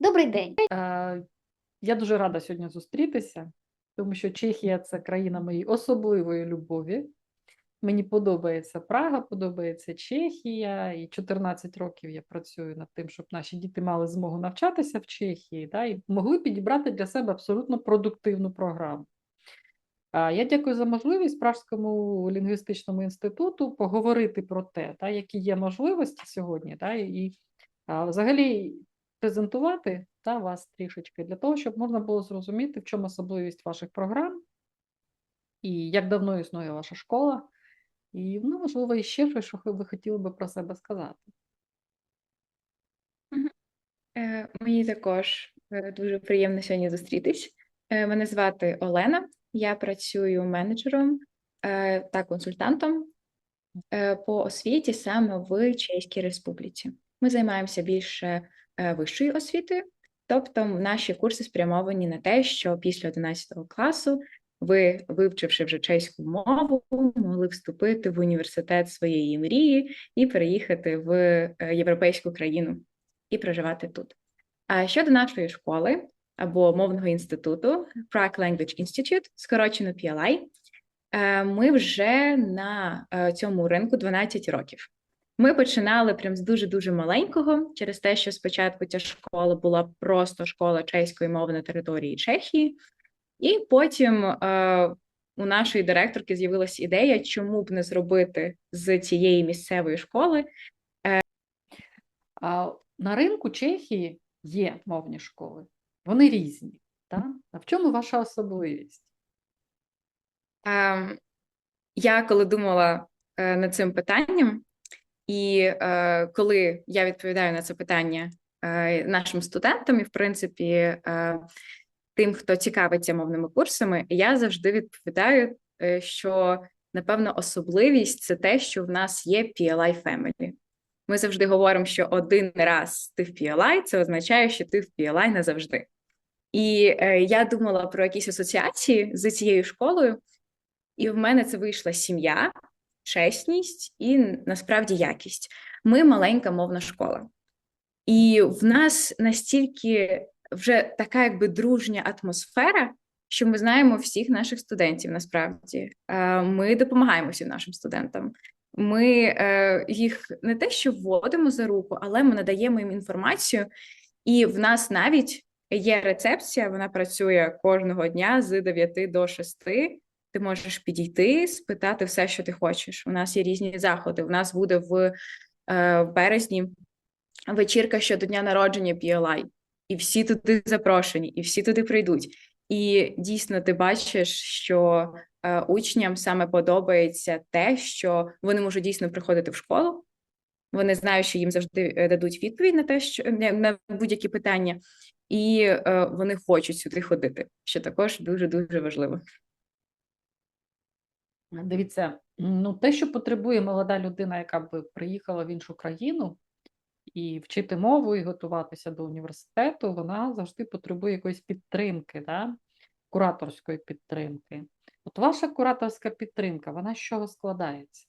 Добрий день. Е, Я дуже рада сьогодні зустрітися, тому що Чехія це країна моєї особливої любові. Мені подобається Прага, подобається Чехія, і 14 років я працюю над тим, щоб наші діти мали змогу навчатися в Чехії, да, і могли підібрати для себе абсолютно продуктивну програму. Я дякую за можливість Пражському лінгвістичному інституту поговорити про те, да, які є можливості сьогодні, да, і взагалі презентувати та, вас трішечки для того, щоб можна було зрозуміти, в чому особливість ваших програм і як давно існує ваша школа, і, ну, можливо, і ще щось, що ви хотіли би про себе сказати. Е, Мені також е, дуже приємно сьогодні зустрітись. Е, Мене звати Олена, я працюю менеджером та консультантом по освіті саме в Чеській Республіці. Ми займаємося більше е, вищою освітою, тобто наші курси спрямовані на те, що після 11 класу ви, вивчивши вже чеську мову, могли вступити в університет своєї мрії і переїхати в е, європейську країну і проживати тут. А щодо нашої школи або мовного інституту Prague Language Institute, скорочено PLI, е, ми вже на цьому ринку 12 років. Ми починали прям з дуже-дуже маленького, через те, що спочатку ця школа була просто школа чеської мови на території Чехії, і потім е, у нашої директорки з'явилася ідея, чому б не зробити з цієї місцевої школи А на ринку Чехії є мовні школи, вони різні. Так? А в чому ваша особливість? Ем, Я коли думала е, над цим питанням, і е, коли я відповідаю на це питання е, нашим студентам, і в принципі е, тим, хто цікавиться мовними курсами, я завжди відповідаю, е, що напевно особливість це те, що в нас є PLI Family. Ми завжди говоримо, що один раз ти в PLI, це означає, що ти в PLI назавжди. І е, я думала про якісь асоціації з цією школою, і в мене це вийшла сім'я, чесність і насправді якість. Ми маленька мовна школа. І в нас настільки вже така якби дружня атмосфера, що ми знаємо всіх наших студентів насправді. Е, Ми допомагаємо всім нашим студентам. Ми е, їх не те, що вводимо за руку, але ми надаємо їм інформацію, і в нас навіть є рецепція, вона працює кожного дня з 9 до 6. Ти можеш підійти, спитати все, що ти хочеш. У нас є різні заходи. У нас буде в е, березні вечірка щодо дня народження PLI. І всі туди запрошені, і всі туди прийдуть. І дійсно ти бачиш, що е, учням саме подобається те, що вони можуть дійсно приходити в школу. Вони знають, що їм завжди е, дадуть відповідь на те, що на- будь-які питання, і вони хочуть сюди ходити, що також дуже дуже важливо. Дивіться, ну те, що потребує молода людина, яка би приїхала в іншу країну і вчити мову, і готуватися до університету, вона завжди потребує якоїсь підтримки, да? кураторської підтримки. От ваша кураторська підтримка, вона з чого складається?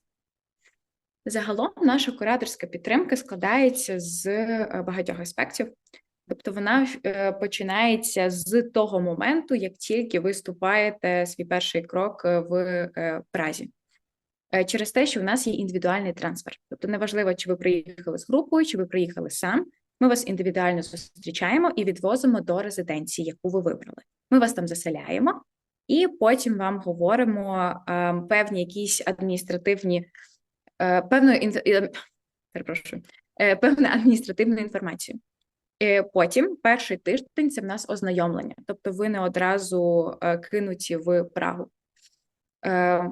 Загалом наша кураторська підтримка складається з е, багатьох аспектів. Тобто вона е, починається з того моменту, як тільки ви ступаєте свій перший крок е, в е, Празі. Через те, що в нас є індивідуальний трансфер. Тобто, неважливо, чи ви приїхали з групою, чи ви приїхали сам. Ми вас індивідуально зустрічаємо і відвозимо до резиденції, яку ви вибрали. Ми вас там заселяємо, і потім вам говоримо певні якісь адміністративні, певну перепрошую, певну адміністративну інформацію. Е, Потім перший тиждень це в нас ознайомлення, тобто ви не одразу е, кинуті в Прагу. Е,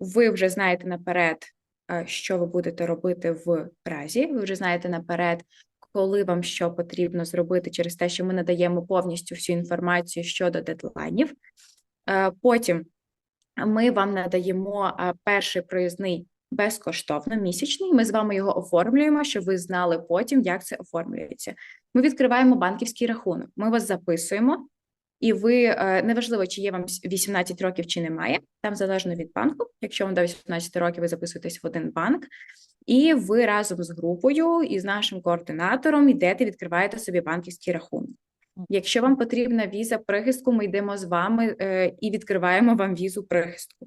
Ви вже знаєте наперед, що ви будете робити в Празі. Ви вже знаєте наперед, коли вам що потрібно зробити, через те, що ми надаємо повністю всю інформацію щодо дедлайнів. Потім ми вам надаємо перший проїзний безкоштовно місячний. Ми з вами його оформлюємо, щоб ви знали потім, як це оформлюється. Ми відкриваємо банківський рахунок. Ми вас записуємо, і ви е, неважливо, чи є вам 18 років, чи немає. Там залежно від банку. Якщо вам до 18 років, ви записуєтесь в один банк, і ви разом з групою і з нашим координатором йдете, відкриваєте собі банківський рахунок. Якщо вам потрібна віза прихистку, ми йдемо з вами е, і відкриваємо вам візу прихистку.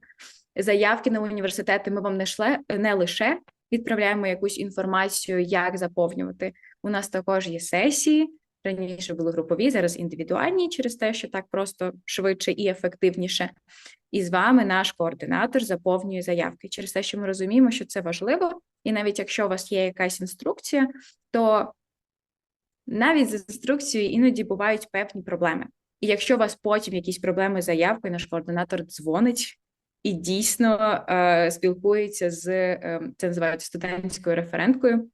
Заявки на університети ми вам не, шле, не лише відправляємо якусь інформацію, як заповнювати. У нас також є сесії. Раніше були групові, зараз індивідуальні, через те, що так просто швидше і ефективніше. І з вами наш координатор заповнює заявки через те, що ми розуміємо, що це важливо, і навіть якщо у вас є якась інструкція, то навіть з інструкцією іноді бувають певні проблеми. І якщо у вас потім якісь проблеми з заявкою, наш координатор дзвонить і дійсно е, спілкується з е, це називається студентською референткою,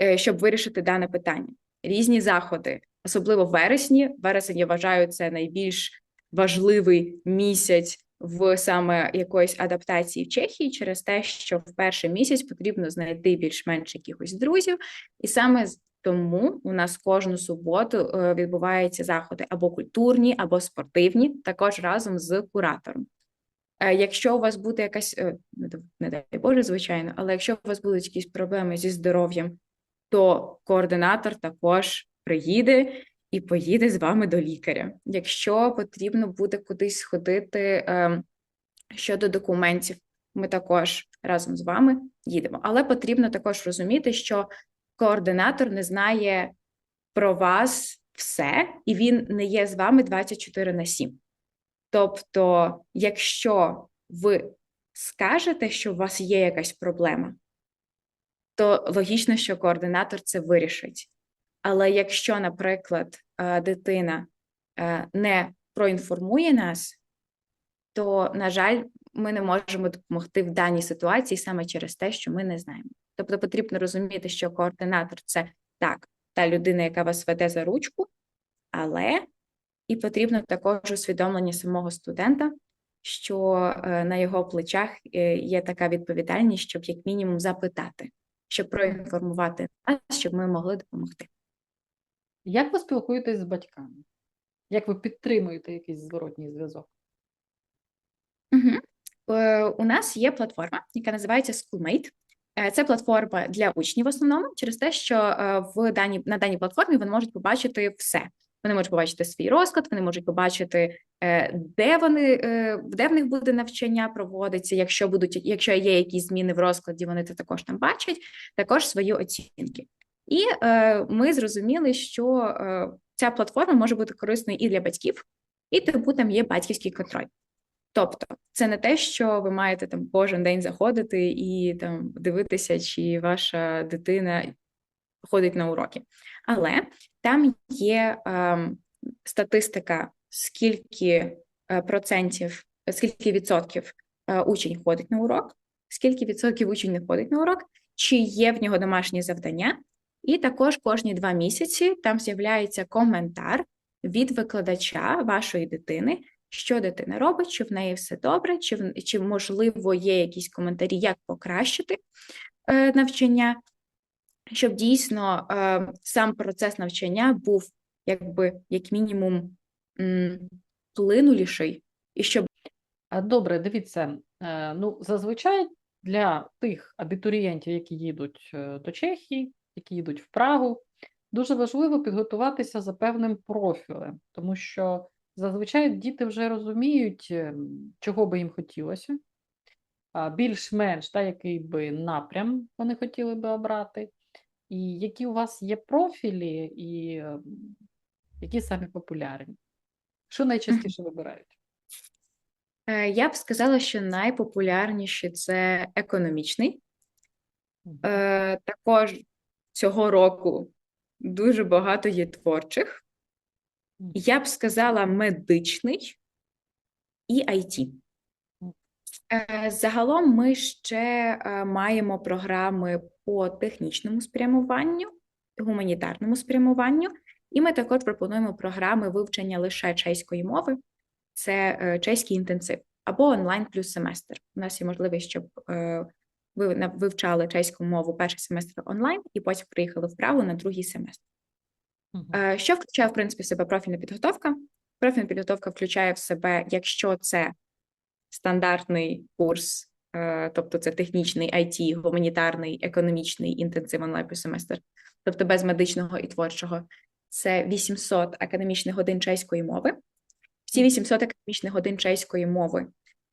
е, щоб вирішити дане питання. Різні заходи, особливо в вересні. Вересень я вважаю це найбільш важливий місяць в саме якоїсь адаптації в Чехії через те, що в перший місяць потрібно знайти більш-менш якихось друзів, і саме тому у нас кожну суботу відбуваються заходи або культурні, або спортивні, також разом з куратором. Е, Якщо у вас буде якась, е, не дай- Боже, звичайно, але якщо у вас будуть якісь проблеми зі здоров'ям, то координатор також приїде і поїде з вами до лікаря. Якщо потрібно буде кудись сходити ем, щодо документів, ми також разом з вами їдемо. Але потрібно також розуміти, що координатор не знає про вас все, і він не є з вами 24 на 7. Тобто, якщо ви скажете, що у вас є якась проблема, то логічно, що координатор це вирішить. Але якщо, наприклад, е, дитина е, не проінформує нас, то, на жаль, ми не можемо допомогти в даній ситуації саме через те, що ми не знаємо. Тобто потрібно розуміти, що координатор це так, та людина, яка вас веде за ручку, але і потрібно також усвідомлення самого студента, що е, на його плечах е, є така відповідальність, щоб як мінімум запитати, щоб проінформувати нас, щоб ми могли допомогти. Як ви спілкуєтесь з батьками? Як ви підтримуєте якийсь зворотній зв'язок? Угу. У нас є платформа, яка називається Schoolmate. Це платформа для учнів в основному через те, що в даній на даній платформі вони можуть побачити все. Вони можуть побачити свій розклад, вони можуть побачити, е, де вони е, де в них буде навчання проводиться. Якщо будуть, якщо є якісь зміни в розкладі, вони це також там бачать, також свої оцінки. І е, ми зрозуміли, що е, ця платформа може бути корисною і для батьків, і тому там є батьківський контроль. Тобто, це не те, що ви маєте там кожен день заходити і там дивитися, чи ваша дитина ходить на уроки. Але там є ем, статистика, скільки е, процентів, скільки відсотків е, учень ходить на урок, скільки відсотків учень не ходить на урок, чи є в нього домашні завдання. І також кожні два місяці там з'являється коментар від викладача вашої дитини, що дитина робить, чи в неї все добре, чи, чи можливо є якісь коментарі, як покращити е, навчання, щоб дійсно е, сам процес навчання був якби як мінімум плинуліший, і щоб Добре, дивіться, е, ну, зазвичай для тих абітурієнтів, які їдуть е, до Чехії, які їдуть в Прагу, дуже важливо підготуватися за певним профілем, тому що зазвичай діти вже розуміють, ем, чого би їм хотілося, більш-менш та, який би напрям вони хотіли би обрати, і які у вас є профілі, і ем, які самі популярні. Що найчастіше вибирають? е, я б сказала, що найпопулярніші це економічний. Е, також цього року дуже багато є творчих. Я б сказала медичний і IT. Е, Загалом ми ще е, маємо програми по технічному спрямуванню, гуманітарному спрямуванню, і ми також пропонуємо програми вивчення лише чеської мови, це е, чеський інтенсив або онлайн плюс семестр. У нас є можливість, щоб ви вивчали чеську мову перший семестр онлайн і потім приїхали в Прагу на другий семестр. Що включає в принципі в себе профільна підготовка? Профільна підготовка включає в себе, якщо це стандартний курс, е, тобто це технічний IT, гуманітарний, економічний інтенсив онлайн семестр, тобто без медичного і творчого. це 800 академічних годин чеської мови. В ці 800 академічних годин чеської мови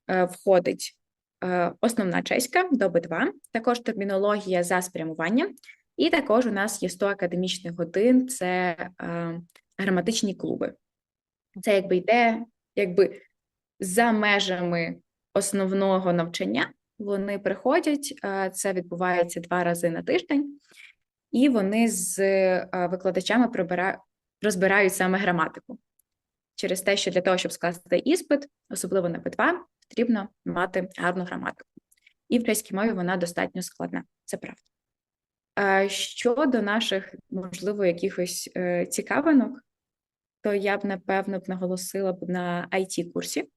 е, входить е, основна чеська до Б2, також термінологія за спрямуванням, і також у нас є 100 академічних годин це е, граматичні клуби. Це якби йде якби за межами основного навчання. Вони приходять, це відбувається два рази на тиждень, і вони з викладачами розбирають саме граматику. Через те, що для того, щоб скласти іспит, особливо на Б2, потрібно мати гарну граматику. І в чеській мові вона достатньо складна, це правда. Щодо наших, можливо, якихось е, цікавинок, то я б напевно б наголосила б на it курсі.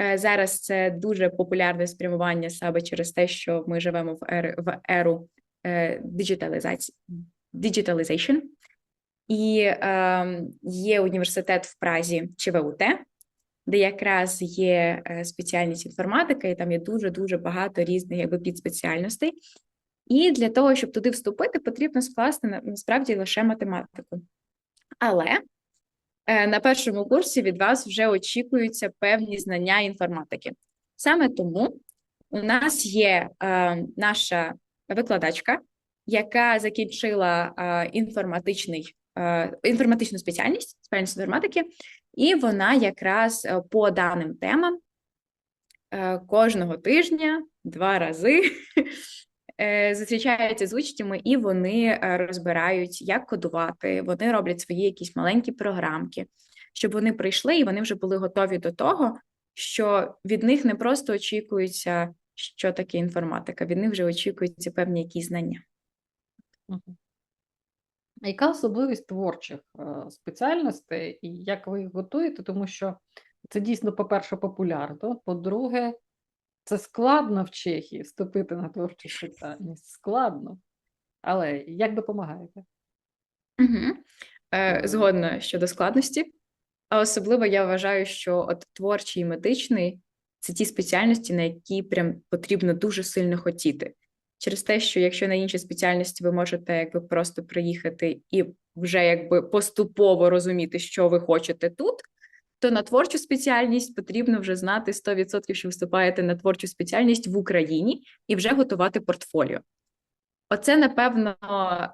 Е, Зараз це дуже популярне спрямування саме через те, що ми живемо в ери в еру е, digitalization, digitalization. І е, є університет в Празі ЧВУТ, де якраз є е, спеціальність інформатика, і там є дуже дуже багато різних якби підспеціальностей. І для того, щоб туди вступити, потрібно скласти насправді лише математику. Але на першому курсі від вас вже очікуються певні знання інформатики. Саме тому у нас є е, наша викладачка, яка закінчила е, інформатичний, е, інформатичну спеціальність, спеціальність інформатики, і вона якраз е, по даним темам е, кожного тижня два рази е, зустрічаються з учнями, і вони е, розбирають, як кодувати. Вони роблять свої якісь маленькі програмки, щоб вони прийшли і вони вже були готові до того, що від них не просто очікується, що таке інформатика, від них вже очікуються певні якісь знання. А Яка особливість творчих е, спеціальностей і як ви їх готуєте? Тому що це дійсно, по-перше, популярно. По-друге, це складно в Чехії вступити на творчу спеціальність. Складно. Але як допомагаєте? Угу. Е, згодна щодо складності. А особливо я вважаю, що от творчий і медичний це ті спеціальності, на які прям потрібно дуже сильно хотіти. Через те, що якщо на інші спеціальності ви можете якби просто приїхати і вже якби поступово розуміти, що ви хочете тут, то на творчу спеціальність потрібно вже знати 100%, що вступаєте на творчу спеціальність в Україні і вже готувати портфоліо. Оце, напевно,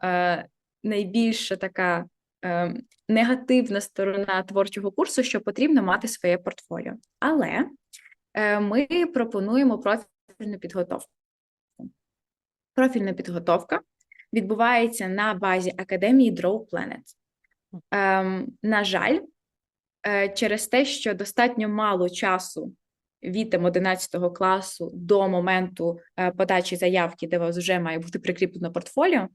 е, найбільша така е, негативна сторона творчого курсу, що потрібно мати своє портфоліо. Але е, ми пропонуємо профільну підготовку. Профільна підготовка відбувається на базі Академії Draw Planet. Ем, на жаль, через те, що достатньо мало часу від там, 11 класу до моменту е, подачі заявки, де у вас вже має бути прикріплено портфоліо,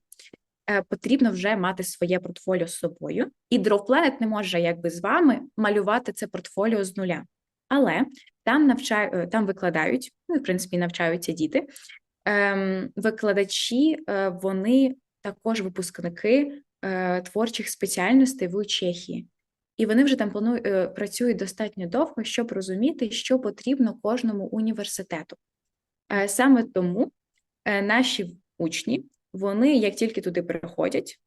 е, потрібно вже мати своє портфоліо з собою. І Draw Planet не може якби з вами малювати це портфоліо з нуля. Але там навчаю, е, там викладають, ну в принципі навчаються діти. Ем, викладачі, е, вони також випускники е, творчих спеціальностей в Чехії. І вони вже там плану- е, працюють достатньо довго, щоб розуміти, що потрібно кожному університету. Е, Саме тому е, наші учні, вони, як тільки туди приходять,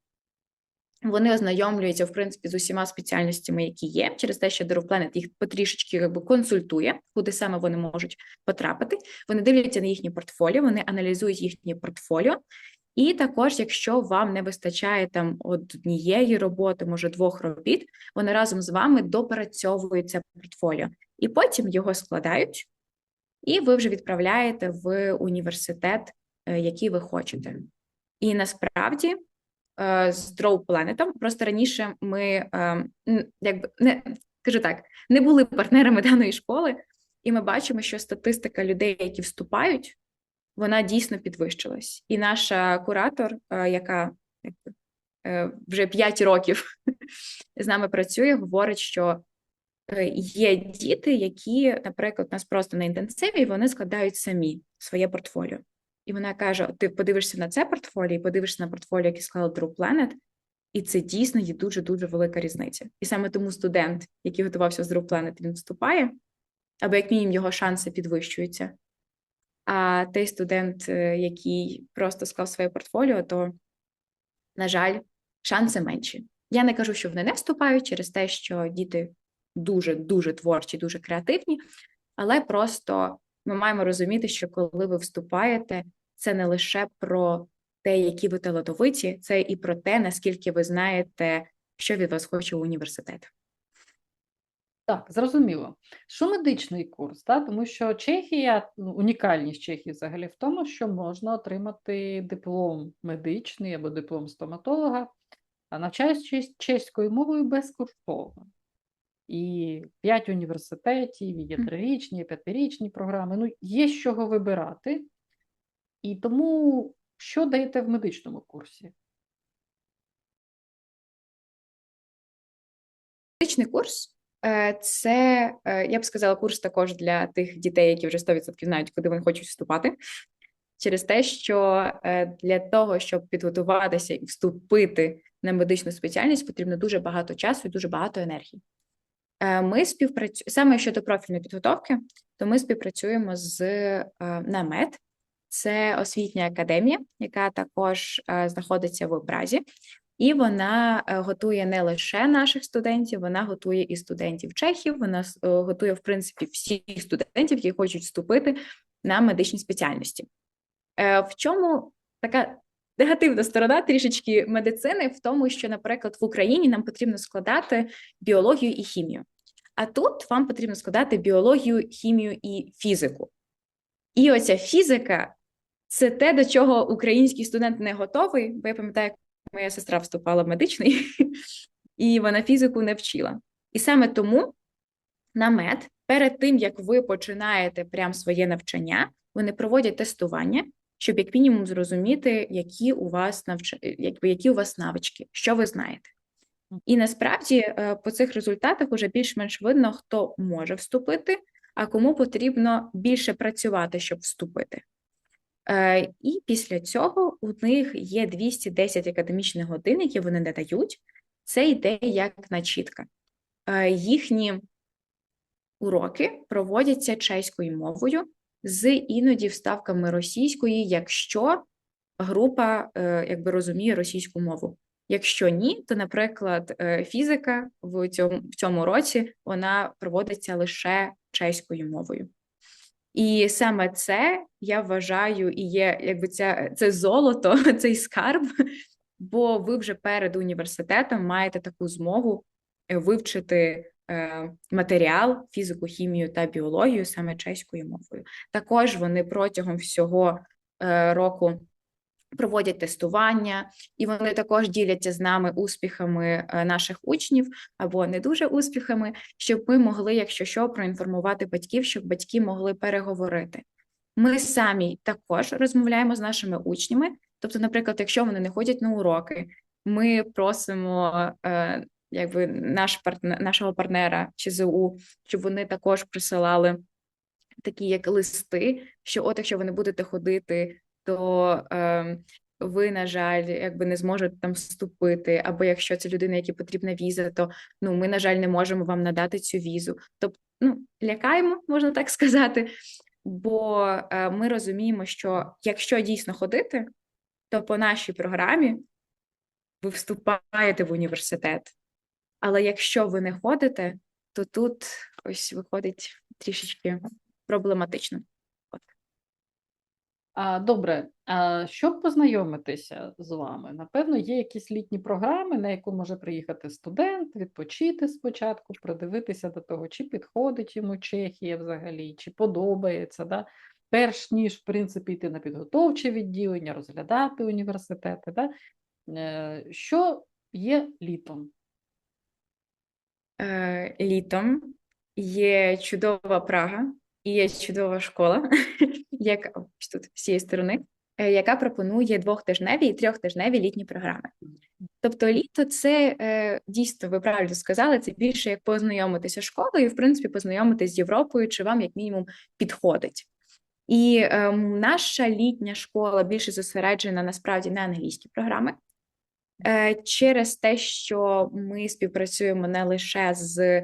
вони ознайомлюються, в принципі, з усіма спеціальностями, які є, через те, що Dwarf їх потрішечки якби, консультує, куди саме вони можуть потрапити. Вони дивляться на їхнє портфоліо, вони аналізують їхнє портфоліо. І також, якщо вам не вистачає там однієї роботи, може двох робіт, вони разом з вами допрацьовують це портфоліо, і потім його складають, і ви вже відправляєте в університет, е, який ви хочете. І насправді е, з Draw Planet, просто раніше ми е, якби не кажу так, не були партнерами даної школи, і ми бачимо, що статистика людей, які вступають, вона дійсно підвищилась. І наша куратор, е, яка е, вже 5 років з нами працює, говорить, що е, є діти, які, наприклад, у нас просто на інтенсиві, і вони складають самі своє портфоліо. І вона каже: ти подивишся на це портфоліо, і подивишся на портфоліо, яке склала True Planet, і це дійсно є дуже дуже велика різниця. І саме тому студент, який готувався з True Planet, він вступає, або як мінімум його шанси підвищуються. А той студент, е, який просто склав своє портфоліо, то, на жаль, шанси менші. Я не кажу, що вони не вступають через те, що діти дуже дуже творчі, дуже креативні, але просто ми маємо розуміти, що коли ви вступаєте, це не лише про те, які ви талановиті, це і про те, наскільки ви знаєте, що від вас хоче університет. Так, зрозуміло. Що медичний курс, та? тому що Чехія, ну, унікальність Чехії взагалі в тому, що можна отримати диплом медичний або диплом стоматолога, а навчаючись чеською мовою безкоштовно. І п'ять університетів, є трирічні, п'ятирічні програми. Ну, є з чого вибирати. І тому що даєте в медичному курсі? Медичний курс це, е, я б сказала, курс також для тих дітей, які вже 100% знають, куди вони хочуть вступати. Через те, що е, для того, щоб підготуватися і вступити на медичну спеціальність, потрібно дуже багато часу і дуже багато енергії. Е, Ми співпрацюємо саме щодо профільної підготовки, то ми співпрацюємо з е, НАМЕД, це освітня академія, яка також е, знаходиться в Празі, і вона е, готує не лише наших студентів, вона готує і студентів чехів. Вона е, готує, в принципі, всіх студентів, які хочуть вступити на медичні спеціальності. Е, В чому така негативна сторона трішечки медицини в тому, що, наприклад, в Україні нам потрібно складати біологію і хімію. А тут вам потрібно складати біологію, хімію і фізику. І оця фізика це те, до чого український студент не готовий, бо я пам'ятаю, моя сестра вступала в медичний, і вона фізику не вчила. І саме тому на мед, перед тим як ви починаєте прям своє навчання, вони проводять тестування, щоб як мінімум зрозуміти, які у вас навч... які у вас навички, що ви знаєте. І насправді е, по цих результатах вже більш-менш видно, хто може вступити, а кому потрібно більше працювати, щоб вступити. Е, І після цього у них є 210 академічних годин, які вони не дають. Це йде як начітка. Е, Їхні уроки проводяться чеською мовою з іноді вставками російської, якщо група е, якби розуміє російську мову. Якщо ні, то, наприклад, фізика в цьому, в цьому році вона проводиться лише чеською мовою. І саме це я вважаю і є якби ця, це золото, цей скарб, бо ви вже перед університетом маєте таку змогу е, вивчити е, матеріал, фізику, хімію та біологію саме чеською мовою. Також вони протягом всього е, року проводять тестування, і вони також діляться з нами успіхами е, наших учнів або не дуже успіхами, щоб ми могли, якщо що, проінформувати батьків, щоб батьки могли переговорити. Ми самі також розмовляємо з нашими учнями. Тобто, наприклад, якщо вони не ходять на уроки, ми просимо е, якби наш партнер, нашого партнера ЧЗУ, щоб вони також присилали такі як листи, що от якщо ви не будете ходити, то е, ви, на жаль, якби не зможете там вступити, або якщо це людина, якій потрібна віза, то ну ми, на жаль, не можемо вам надати цю візу. Тобто, ну лякаємо, можна так сказати. Бо е, ми розуміємо, що якщо дійсно ходити, то по нашій програмі ви вступаєте в університет. Але якщо ви не ходите, то тут ось виходить трішечки проблематично. Добре, щоб познайомитися з вами, напевно, є якісь літні програми, на яку може приїхати студент, відпочити спочатку, придивитися до того, чи підходить йому Чехія взагалі, чи подобається, да? перш ніж, в принципі, йти на підготовче відділення, розглядати університети. Да? Е, Що є літом? Е, літом є чудова Прага і є чудова школа, як тут з цієї сторони, е, яка пропонує двохтижневі і трьохтижневі літні програми. Тобто, літо це е, дійсно, ви правильно сказали, це більше як познайомитися з школою, в принципі познайомитися з Європою, чи вам як мінімум підходить. І е, наша літня школа більше зосереджена насправді на англійські програми. Е, через те, що ми співпрацюємо не лише з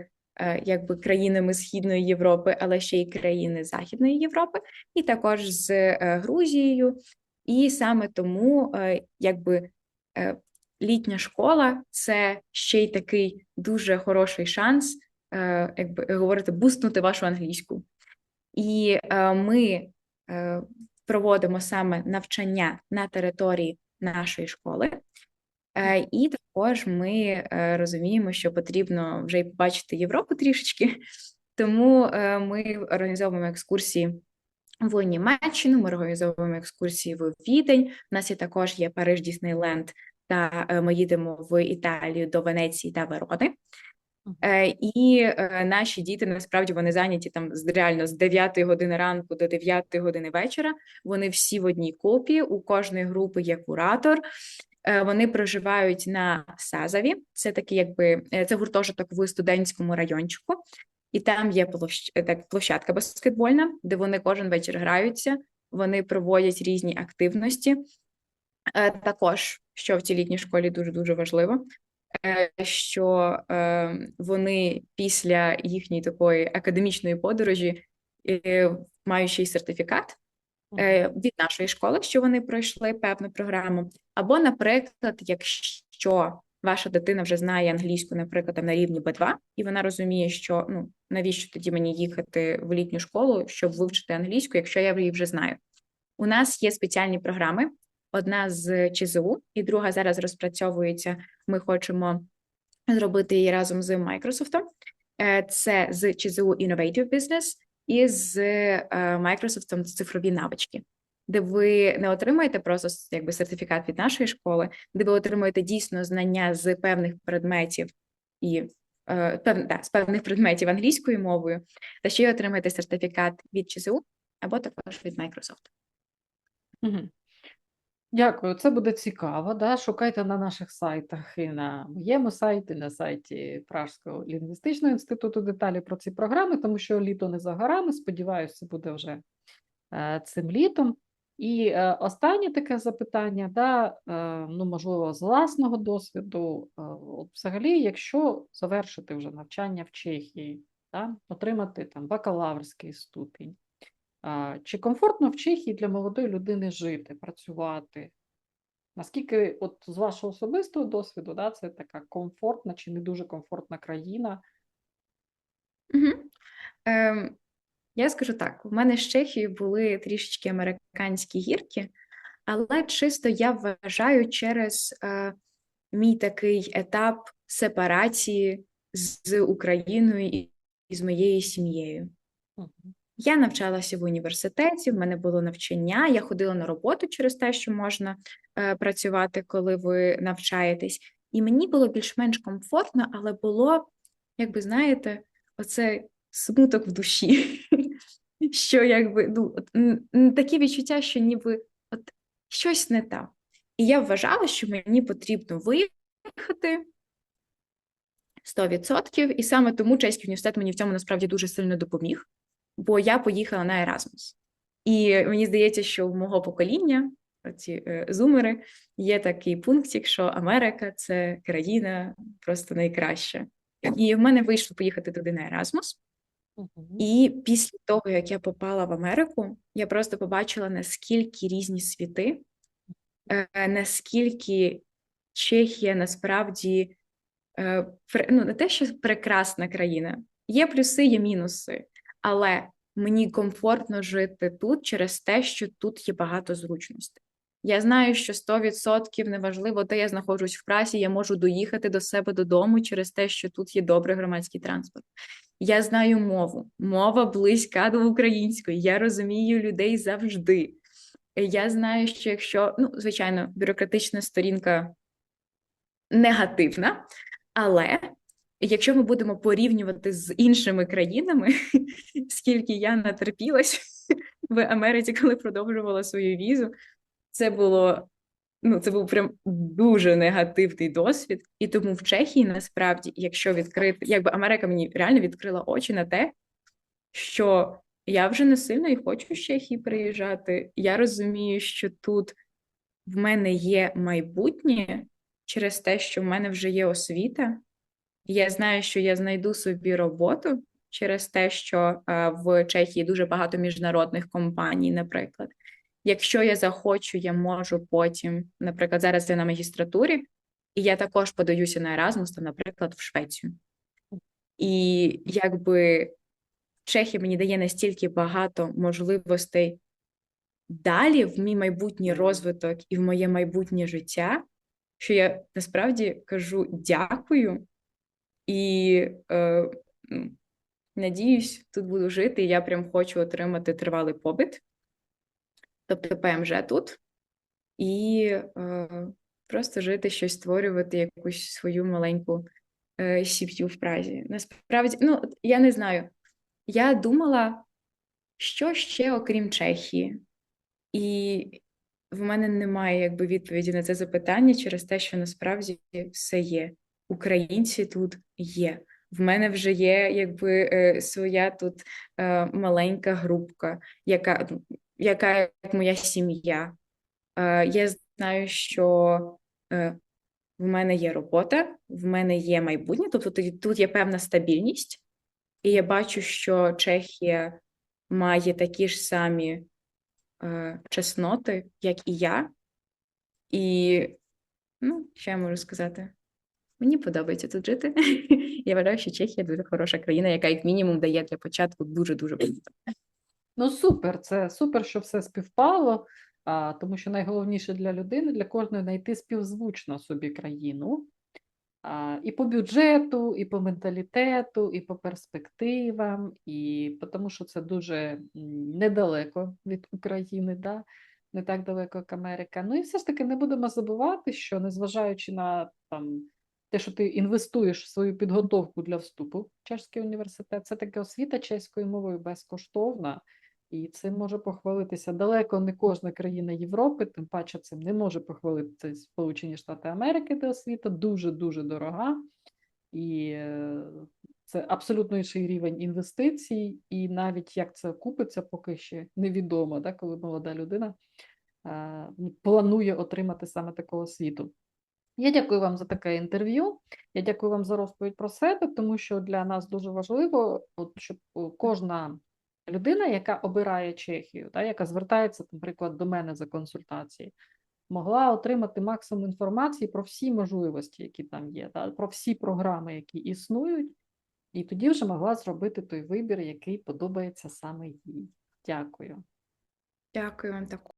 якби країнами Східної Європи, але ще й країни Західної Європи, і також з е, Грузією. І саме тому, е, якби е, літня школа це ще й такий дуже хороший шанс, е, якби говорити, бустнути вашу англійську. І е, ми е, проводимо саме навчання на території нашої школи. Е, І також ми е, розуміємо, що потрібно вже й побачити Європу трішечки, тому е, ми організовуємо екскурсії в Німеччину, ми організовуємо екскурсії в Відень. У нас є також є Париж Діснейленд, та ми їдемо в Італію до Венеції та Верони. І наші діти насправді вони зайняті там з реально з 9 години ранку до 9 години вечора. Вони всі в одній копі. У кожної групи є куратор. Е, Вони проживають на Сазові. Це такий, якби е, це гуртожиток в студентському райончику, і там є площ... е, так, площадка баскетбольна, де вони кожен вечір граються. Вони проводять різні активності. Також, що в цій літній школі дуже дуже важливо, що вони після їхньої такої академічної подорожі мають ще й сертифікат від нашої школи, що вони пройшли певну програму. Або, наприклад, якщо ваша дитина вже знає англійську, наприклад, на рівні Б2, і вона розуміє, що ну навіщо тоді мені їхати в літню школу, щоб вивчити англійську, якщо я її вже знаю. У нас є спеціальні програми. Одна з ЧЗУ, і друга зараз розпрацьовується. Ми хочемо зробити її разом з Microsoft. Е, Це з ЧЗУ Innovative Business і з е, Microsoft цифрові навички, де ви не отримаєте просто якби сертифікат від нашої школи, де ви отримуєте дійсно знання з певних предметів і е, пев, да, з певних предметів англійською мовою, та ще й отримаєте сертифікат від ЧЗУ або також від Microsoft. Мгм. Дякую, це буде цікаво. Да? Шукайте на наших сайтах і на моєму сайті, на сайті Пражського лінгвістичного інституту деталі про ці програми, тому що літо не за горами. Сподіваюся, буде вже е, цим літом. І е, останнє таке запитання, да, е, ну, можливо, з власного досвіду. От взагалі, якщо завершити вже навчання в Чехії, да, отримати там бакалаврський ступінь. Чи комфортно в Чехії для молодої людини жити, працювати? Наскільки, от з вашого особистого досвіду, да, це така комфортна чи не дуже комфортна країна? Угу. Ем, я скажу так: у мене з Чехією були трішечки американські гірки, але чисто я вважаю через е, мій такий етап сепарації з Україною і, з моєю сім'єю. Мгм. Я навчалася в університеті, в мене було навчання, я ходила на роботу через те, що можна е, працювати, коли ви навчаєтесь. І мені було більш-менш комфортно, але було, як би знаєте, оце смуток в душі. Що якби ну, такі відчуття, що ніби от щось не так. І я вважала, що мені потрібно виїхати 100%, і саме тому чеський університет мені в цьому насправді дуже сильно допоміг, бо я поїхала на Еразмус. І мені здається, що в мого покоління, ці е, зумери, є такий пунктик, що Америка це країна просто найкраща. І в мене вийшло поїхати туди на Еразмус. І після того, як я попала в Америку, я просто побачила, наскільки різні світи, е, наскільки Чехія насправді е, ну, не те, що прекрасна країна. Є плюси, є мінуси, але мені комфортно жити тут через те, що тут є багато зручностей. Я знаю, що 100% неважливо, де я знаходжусь в прасі, я можу доїхати до себе додому через те, що тут є добрий громадський транспорт. Я знаю мову, мова близька до української. Я розумію людей завжди. Я знаю, що якщо, ну, звичайно, бюрократична сторінка негативна, але якщо ми будемо порівнювати з іншими країнами, скільки я натерпілась в Америці, коли продовжувала свою візу, це було. Ну, це був прям дуже негативний досвід, і тому в Чехії насправді, якщо відкрити, якби Америка мені реально відкрила очі на те, що я вже не сильно і хочу з Чехії приїжджати. Я розумію, що тут в мене є майбутнє через те, що в мене вже є освіта. Я знаю, що я знайду собі роботу через те, що е, в Чехії дуже багато міжнародних компаній, наприклад. Якщо я захочу, я можу потім, наприклад, зараз я на магістратурі, і я також подаюся на Еразмус, там, наприклад, в Швецію. І якби Чехія мені дає настільки багато можливостей далі в мій майбутній розвиток і в моє майбутнє життя, що я насправді кажу дякую і е, ну, надіюсь, тут буду жити. І я прям хочу отримати тривалий побит, тобто ПМЖ тут, і е, просто жити щось створювати, якусь свою маленьку е, сім'ю в Празі. Насправді, ну я не знаю. Я думала, що ще окрім Чехії, і в мене немає якби відповіді на це запитання через те, що насправді все є. Українці тут є. В мене вже є якби е, своя тут е, маленька групка, яка, яка як моя сім'я. Е, я знаю, що в мене є робота, в мене є майбутнє, тобто тут- є певна стабільність, і я бачу, що Чехія має такі ж самі чесноти, як і я. І, ну, що я можу сказати? Мені подобається тут жити. Я вважаю, що Чехія дуже хороша країна, яка як мінімум дає для початку дуже-дуже багато. Ну, супер, це супер, що все співпало, а, тому що найголовніше для людини, для кожної знайти співзвучну собі країну. А, і по бюджету, і по менталітету, і по перспективам, і тому, що це дуже недалеко від України, да? не так далеко, як Америка. Ну і все ж таки не будемо забувати, що незважаючи на там, те, що ти інвестуєш в свою підготовку для вступу в чеський університет, це таки освіта чеською мовою безкоштовна. І цим може похвалитися далеко не кожна країна Європи, тим паче цим не може похвалитися Сполучені Штати Америки, де освіта дуже-дуже дорога. І е, це абсолютно інший рівень інвестицій, і навіть як це окупиться, поки ще невідомо, да, коли молода людина е, планує отримати саме таку освіту. Я дякую вам за таке інтерв'ю. Я дякую вам за розповідь про себе, тому що для нас дуже важливо, щоб кожна людина, яка обирає Чехію, та, яка звертається, наприклад, до мене за консультації, могла отримати максимум інформації про всі можливості, які там є, та, про всі програми, які існують, і тоді вже могла зробити той вибір, який подобається саме їй. Дякую. Дякую вам також.